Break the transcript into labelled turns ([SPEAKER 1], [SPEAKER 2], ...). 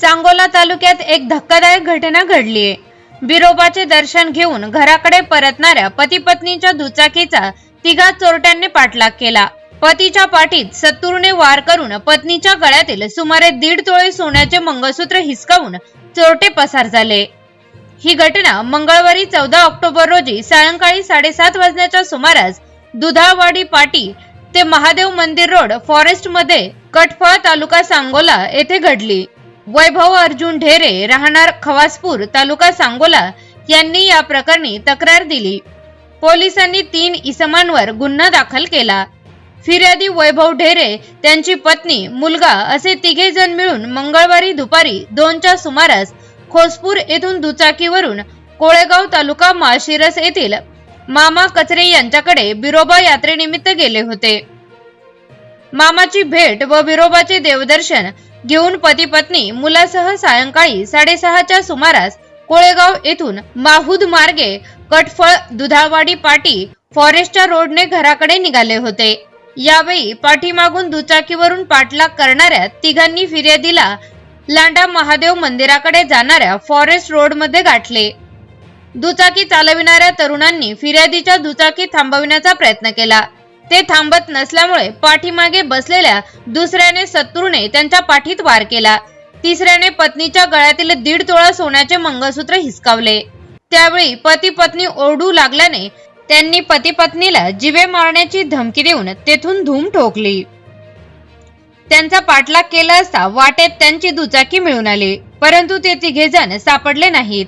[SPEAKER 1] सांगोला तालुक्यात एक धक्कादायक घटना घडलीय बिरोबाचे दर्शन घेऊन घराकडे परतणाऱ्या पती पत्नीच्या दुचाकीचा तिघा चोरट्यांनी पाठलाग केला. पतीच्या पाठीत सत्तूरने वार करून पत्नीच्या गळ्यातील सुमारे दीड तोळे सोन्याचे मंगळसूत्र हिसकावून चोरटे पसार झाले. ही घटना मंगळवारी चौदा ऑक्टोबर रोजी सायंकाळी साडेसात वाजण्याच्या सुमारास दुधावाडी पाटी ते महादेव मंदिर रोड फॉरेस्टमध्ये कटफळ तालुका सांगोला येथे घडली. वैभव अर्जुन ढेरे राहणार खवासपूर तालुका सांगोला यांनी या प्रकरणी तक्रार दिली. पोलिसांनी तीन इसमांवर गुन्हा दाखल केला. फिर्यादी वैभव ढेरे त्यांची पत्नी मुलगा असे तिघे जण मिळून मंगळवारी दुपारी दोनच्या सुमारास खोसपूर येथून दुचाकीवरून कोळेगाव तालुका माळशिरस येथील मामा कचरे यांच्याकडे बिरोबा यात्रेनिमित्त गेले होते. मामाची भेट व विरोबाचे देवदर्शन घेऊन पती पत्नी मुलासह सायंकाळी साडेसहाच्या सुमारास कोळेगाव येथून माहूद मार्गे कटफळ दुधावाडी पाटी फॉरेस्टच्या रोडने घराकडे निघाले होते. यावेळी पाठीमागून दुचाकीवरून पाठलाग करणाऱ्या तिघांनी फिर्यादीला लांडा महादेव मंदिराकडे जाणाऱ्या फॉरेस्ट रोडमध्ये गाठले. दुचाकी चालविणाऱ्या तरुणांनी फिर्यादीच्या दुचाकी थांबविण्याचा प्रयत्न केला. ते थांबत नसल्यामुळे पाठीमागे बसलेल्या दुसऱ्याने सत्तूरने त्यांच्या पाठीत वार केला. तिसऱ्याने पत्नीच्या गळ्यातील दीड तोळा सोन्याचे मंगळसूत्र हिसकावले. त्यावेळी पती पत्नी ओरडू लागल्याने त्यांनी पती पत्नीला जिवे मारण्याची धमकी देऊन तेथून धूम ठोकली. त्यांचा पाठलाग केला असता वाटेत त्यांची दुचाकी मिळून आली परंतु ते तिघे जण सापडले नाहीत.